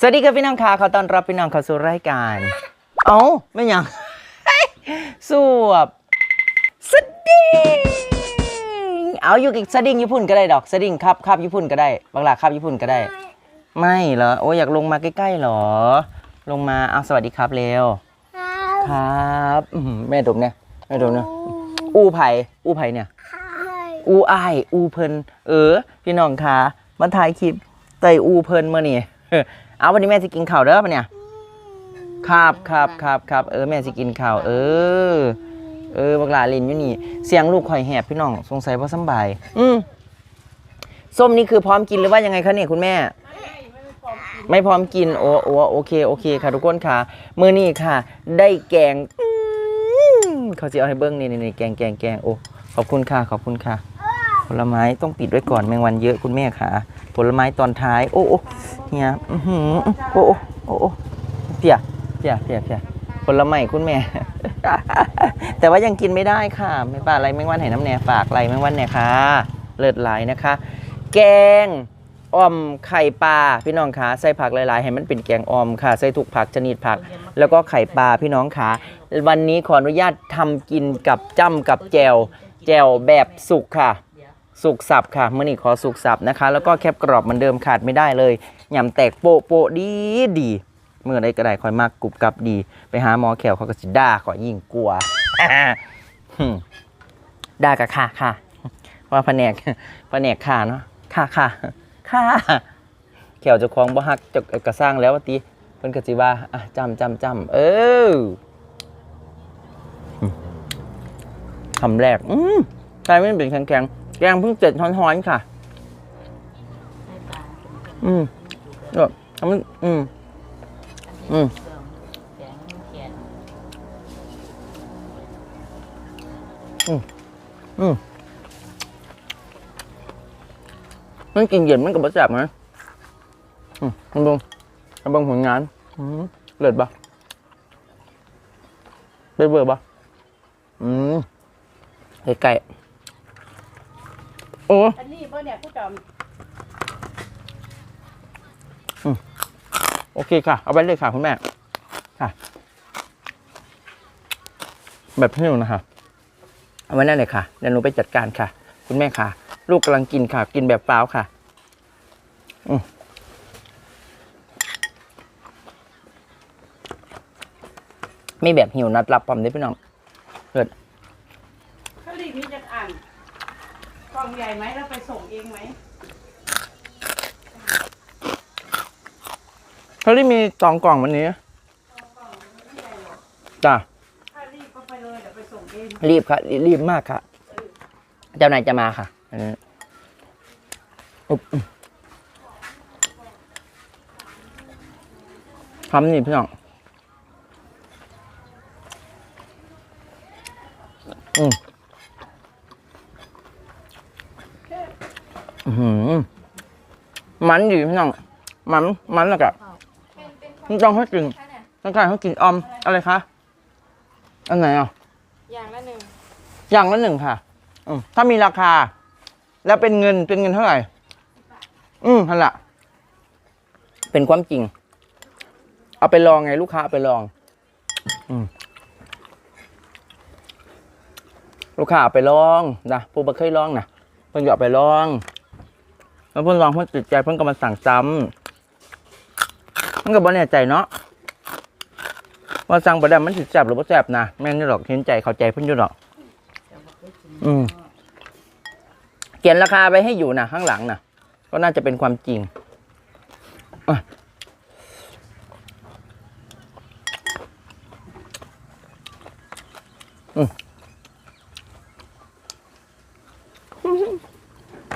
สวัสดีครับพี่น้องค่ะขอต้อนรับพี่น้องเข้าสู่รายการ เอ้าไม่หยังสวบสดิ้งเอาอยู่กับสดิ้งญี่ปุ่นก็ได้ดอกสดิ้งครับครับญี่ปุ่นก็ได้บางหลาครับญี่ปุ่นก็ได้ ไม่เหรอโอ้ยอยากลงมาใกล้ๆเหรอ ลงมาเอาสวัสดีครับเร็วครับอื้อหือแม่ดมเนี่ยแม่ดมเนี่ยอู้ไผ่อู้ไผ่เนี่ยอูอ้ายอูเพิ่นเออ พี่น้องคะมาถ่ายคลิปเตยอูเพิ่นเมื่อนี่ เอาวันนี้แม่สิกินข้าวเด้อปะเนี่ยครับครับครับครับเออแม่สิกินข้าวเออ เออบักหลาลินอยู่นี่ เสียงลูกข่อยแหบพี่น้องสงสัยว่าสบาย อืมส้มนี่คือพร้อมกินหรือว่ายังไงคะเนี่ยคุณแม่ ไม่พร้อมกินโอ้โอ้โอเคโอเคค่ะทุกคนค่ะมื้อนี้ค่ะ ได้แกงเขาจะเอาให้เบิ้งนี่นี่นี่แกงแกงแกงโอ้ขอบคุณค่ะขอบคุณค่ะ ผลไม้ต้องปิดไว้ก่อนแมงวันเยอะคุณแม่ค่ะผลไม้ตอนท้าย โอ้โอ้เนี่ยอือหือโอ้โอ้โอ้โอ้เปียเปียเปียเปียผลไม้คุณแม่ แต่ว่ายังกินไม่ได้ค่ะ ไม่ป่าอะไรแมงวันให้น้ำแหน่ฝากอะไรแมงวันเนี่ยค่ะเลิศหลายนะคะ แกงอ่อมไข่ปลาพี่น้องคะใส่ผักหลายๆ ให้มันเป็นแกงอ่อมค่ะ ใส่ทุกผักชนิดผัก แล้วก็ไข่ปลาพี่น้องคะวันนี้ขออนุญาตทำกินกับจ้ำกับแจวแจวแบบสุกค่ะ สุกสับค่ะมื่อนี้ขอสุกสับนะคะ แล้วก็แคบกรอบเหมือนเดิมขาดไม่ได้เลยยำแตกโปะโปะดีดีเมื่อใดก็ได้คอยมากกรุบกรับดี ไปหาหมอแขวเขาก็สิด่าขอยยิ่งกลัวด่ากับค่ะค่ะ ว่าแผนกแผนกข่าเนาะค่ะค่ะค่ะแขวจะคลองบ่ฮักจะกระสร้างแล้วว่าติเพิ่นก็สิว่าอะจำจำจำเออคำแรก อืมใช่ไม่เป็นแข็งๆ แกงเพิ่งเจ็ดฮ้อนๆค่ะ อืมเออทำมันอืมอืมอืมมันกินเย็นมันก็บ่แซ่บนะอืมมันเบงมันเบงผลงานอืมเลิศปะได้เบอร์ปะอืมไก่ๆ โอ้อันนี้เพื่อนเนี่ยผู้จอมโอเคค่ะ เอาไปเลยค่ะ คุณแม่ ค่ะ แบบที่หนูนะคะเอาไว้นั่นเลยค่ะเดี๋ยวหนูไปจัดการค่ะ คุณแม่ค่ะ ลูกกำลังกินค่ะ กินแบบเปล่าค่ะอืมไม่แบบหิวนัดรับปั๊มได้พี่น้องเกิด เขารีบมีจะอ่าน กล่องใหญ่ไหมแล้วไปส่งเองไหมเขาได้มีสองกล่องวันนี้จ้าถ้ารีบก็ไปเลยเดี๋ยวไปส่งเองรีบค่ะรีรีบมากค่ะเจ้านายจะมาค่ะอันนี้อุ๊บทำนี่พี่น้องอืมอื้อหือ มันดีพี่น้อง มัน มันแล้วก็มันต้องให้กินต้องการให้กินออม อะไรคะ อันไหนอะ อย่างละหนึ่ง อย่างละหนึ่งค่ะ อืมถ้ามีราคา แล้วเป็นเงิน เป็นเงินเท่าไหร่ อืมนั่นแหละเป็นความจริง เอาไปลองไงลูกค้าเอาไปลอง อืมลูกค้าเอาไปลองนะผู้บ่เคยลองนะเพิ่นก็เอาไปลอง แล้วเพิ่นลองเพิ่นติดใจเพิ่นก็มาสั่งซ้ำมันก็บ่แน่ใจเนาะว่าสั่งประดับมันสิแซ่บหรือบ่แซ่บนะแม่นอยู่หรอกเห็นใจเข้าใจเพิ่นอยู่หรอก อืมเขียนราคาไปให้อยู่นะข้างหลังนะก็น่าจะเป็นความจริงอืม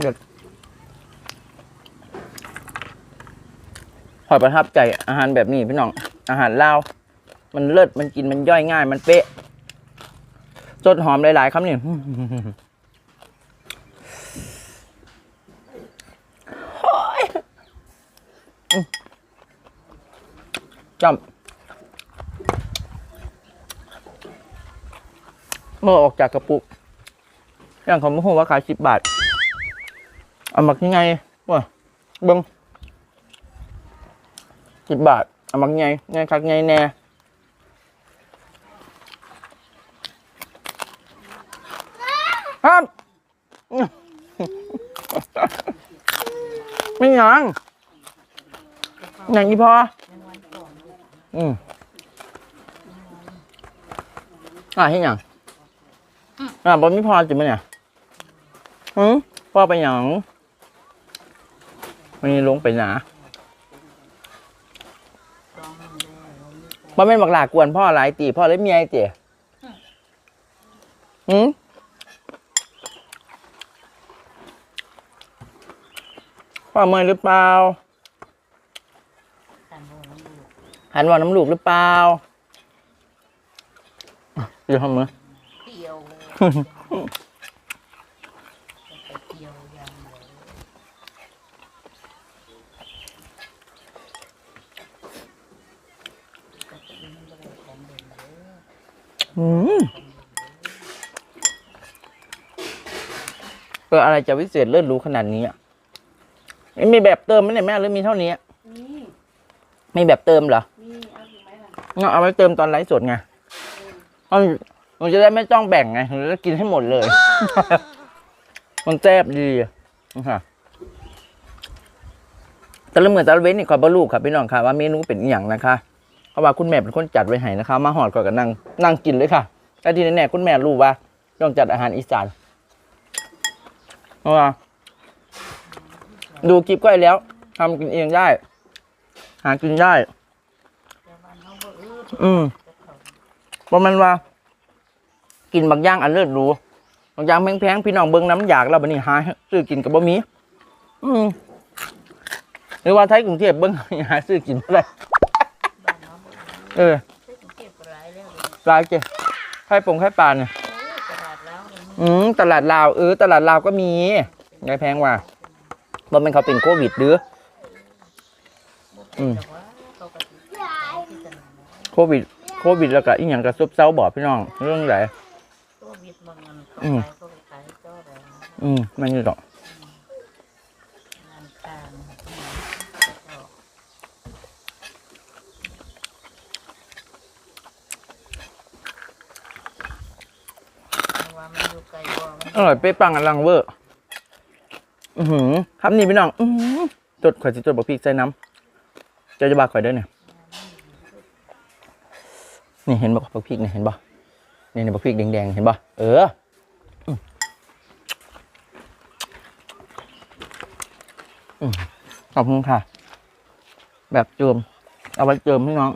เดี๋ยว ขอยประทับใจอาหารแบบนี้พี่น้อง อาหารลาว มันเลิศมันกินมันย่อยง่าย มันเป๊ะจดหอมหลายๆครับนี่โอ้ยจำเมื่อออกจากกระปุก อย่างของมะฮูว่าขายสิบบาท เอามาที่ไงวะเบิ้ง สิบบาทเอามักไงไงคักไงแน่ห้ามไม่หยังหยังอีพอ อืมอะให้หยังอะบอไม่พอจิไหมเนี่ยหืมพ่อไปหยังวันนี้ลงไปหนา บ่แม่นบักหลากวนพ่อหลายตีพ่อเลยเมียไอ้เตี๋ยหืมพ่อเมื่อยหรือเปล่าหันว่าน้ำลูกหรือเปล่าเดี๋ยวทำมือเที่ยวไปเที่ยวอย่างเดียว อืมเอออะไรจะวิเศษเลิศรู้ขนาดนี้อะไม่มีแบบเติมไหมเนี่ยแม่หรือมีเท่านี้อะนี่มีแบบเติมเหรอนี่เอาถูกไหมล่ะงั้นเอาไว้เติมตอนไลฟ์สดไงเอาหนูจะได้ไม่ต้องแบ่งไงหนูจะกินให้หมดเลย มันแซ่บดีอะนะคะแต่ละเมื่อแต่ละเว้นนี่ขอบลูกครับพี่น้องค่ะว่าเมนูเป็นอหย่างนะคะเพราะว่าคุณแม่เป็นคนจัดไว้ให้นะคะ มาหอดก่อนกับนั่งนั่งกินเลยค่ะแต่ที่แน่ๆคุณแม่รู้ว่าต้องจัดอาหารอีสาน เพราะว่าดูคลิปก็ได้แล้วทำกินเองได้ หากินได้แต่ว่าเขาบ่อืดอืมจะเขาเพราะมันว่า กินบางอย่างอันเลิศหรู้บางอย่างแพงๆพี่น้องเบิ่งน้ำอยากแล้วบัดนี้หาซื้อกินกับบ่มีอืมหรือว่าไทยกรุงเทพเบิ่งหาซื้อกินบ่ได้บ้านเขาบ่อืดเออเศรษฐกิจก็หลายแล้วเลยปลาเจ้ไข่ปงไข่ปลาเนี่ย อืมตลาดลาวเออตลาดลาวก็มีไงแพงว่าบ่แม่นเขาเป็นโควิดหรืออืมแต่ว่าเขาก็สิขายโควิดโควิดแล้วก็อีหยังก็ซบเซาบอกพี่น้อง เรื่องไหนอืมอืมมันนี่ดอก งานกลางก็เพราะว่ามันอยู่ไกลบ่มัน อร่อยเป๊ะปังอลังเวอร์อือหือครับนี่พี่น้องอือหือจดข่อยสิจดบอกพริกใส่น้ำเจะจะบาข่อยเด้อเนี่ยนี่เห็นบอกบักพริกนี่เห็นบ่นี่นี่บักพริกแดงๆเห็นบ่เอออืมอืมขอบคุณค่ะ แบบเจิมเอาไว้เจิมพี่น้อง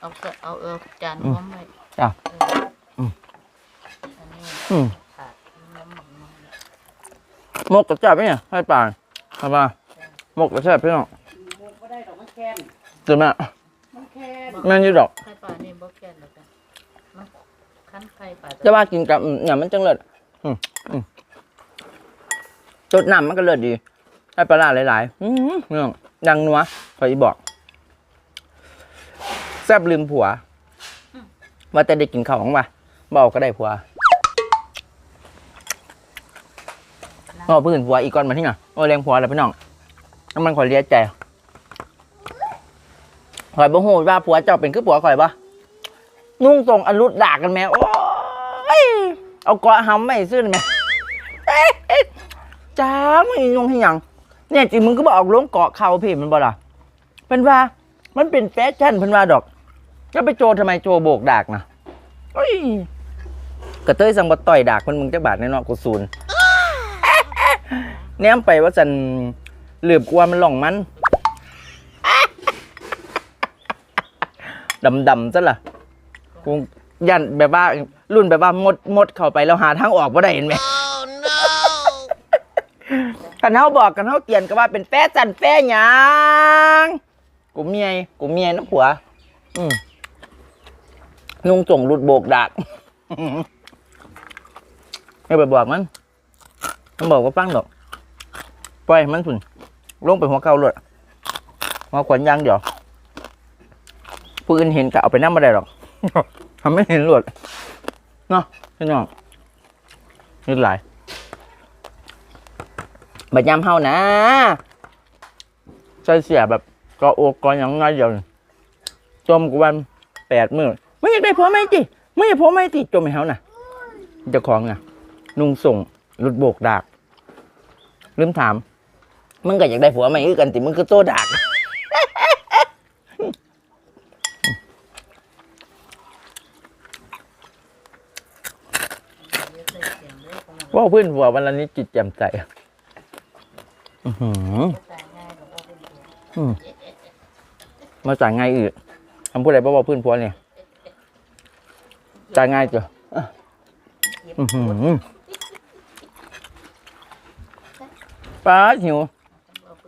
เอาเสเอาเออจานอืมพร้อมไว้จ้ะเอออม อันนี้ อืม ขาดน้ำหมักน้อย ห มกกระจับไหมเนี่ยให้ป่านทำมาหมกกระจับพี่น้องโมกก็ได้ดอกมันแค้นเจอไหมมันแค้นแม่นอยี่ดอกไข่ปลานี่บ่แก่นแล้วกันมันคั้นไข่ปลาจะว่ากินกับอืมเนี่ยมันจังเลิศอืมอืมจดน้ำมันก็เลิศดีให้ปลาร้าหลายๆอืมเรื่องดังนัวขออีบอก แซบลืมผัวว่าแต่ได้กินข้าวของว่ะบอกก็ได้ผัวบอ กเพื่อนผัวอีกก่อนมาที่ไงโอ้เลี้ยงผัวแล้วพี่น้องน้ำมันข่อยเลียใจข่อยบ่ฮู้ว่าผัวเจ้าเป็นคือผัวข่อยปะนุ่งทรงอรุดด่ากันแม่โอ้ยเอาเกาะหำไม่ซื้อได้ไหมเอ๊ะเอ๊ะจ้าไม่ยุ่งให้หยังเนี่ยจริงมึงก็บอกออกลงเกาะเขาพี่มันบ่ล่ะเป็นว่ามันเป็นแฟชั่นเพิ่นว่าดอกจะไปโจทำไมโจโบกดากนะเอ้ยกระเตยสังบัต่อยดากมันมึงจะบาดแน่นอนกูซูน แนมไปว่าจันเหลือบกลัวมันหล่องมันดำดำซะล่ะกูยันแบบว่า รุ่นแบบว่ามดมดเข้าไปแล้วหาทางออกว่าได้เห็นไหมกันเฮาบอกกันเฮาเตียนก็ว่าเป็นแฟสันแฟหยังกูเมียกูเมียนะผัว อืมนุ่งส่งหลุดโบกดากไม่ไปบอกมัน มันบอกว่าฟังดอกปล่อยมันพุ่นลงไปหัวเก่าเลยหัวขวัญยางเดี๋ยวผู้อื่นเห็นก็เอาไปนั่งมาได้หรอกทำไม่เห็นหลวดเนาะพี่น้องนึกหลายบัดยามเฮานะใส่เสียแบบก็โอกก็หยังไงเดียวจมกวันแปดมือไม่อยากได้ผัวไหมจิไม่อยากผัวไหมจิจมให้เฮาน่ะเจ้าของน่ะนุ่งส่ง หลุดโบกดาก ลืมถาม มึงก็อยากได้ผัวไหมคือกันติมึงคือโตดาก ว่าเพื่อนผัววันละนี้จิตแจ่มใสอื้อหืออืมมาจ่ายง่ายอืดคำพูดอะไรบ้าว่าเพื่อนผัวเนี่ยจ่ายง่ายจ้ะอะอื้อหือ ป้าหิว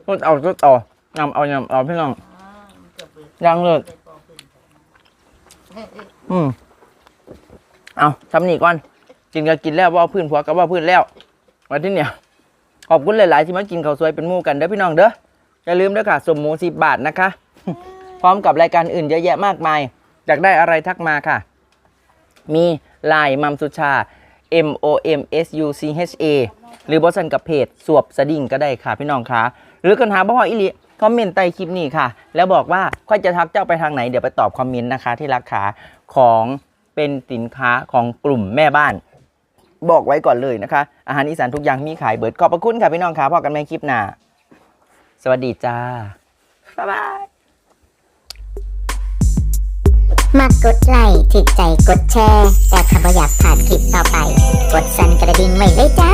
รถเอารถต่อนำเอานำเอาพี่น้องยังเลยอืมเอาทำนี่ก่อน กินก็กินแล้วว่าพื้นผัวก็ว่าพื้นแล้ววันที่เนี่ยขอบคุณหลาย ๆ ที่มากินข้าวสวยเป็นมู่กันเด้อพี่น้องเด้ออย่าลืมเด้อค่ะสมหมูสิบบาทนะคะ พร้อมกับรายการอื่นเยอะแยะมากมาย อยากได้อะไรทักมาค่ะ มีลน์มัมสุชา M O M S U C H A หรือบอสันกับเพจสวบสดิ่งก็ได้ค่ะพี่น้องคะหรือกันหาบ่ออิลิคอมเมนต์ใต้คลิปนี้ค่ะ แล้วบอกว่าค่อยจะทักเจ้าไปทางไหนเดี๋ยวไปตอบคอมเมนต์นะคะที่ราคาของเป็นสินค้าของกลุ่มแม่บ้าน บอกไว้ก่อนเลยนะคะ อาหารอีสานทุกอย่างมีขายเบิดขอบพระคุณค่ะพี่น้องค่ะพอกันในคลิปหน้าสวัสดีจ้าบ๊ายบาย มากกดไลค์ถึกใจกดแชร์ แต่ถ้าบ่อยากผ่านคลิปต่อไป กดสั่นกระดิ่งไว้เลยจ้า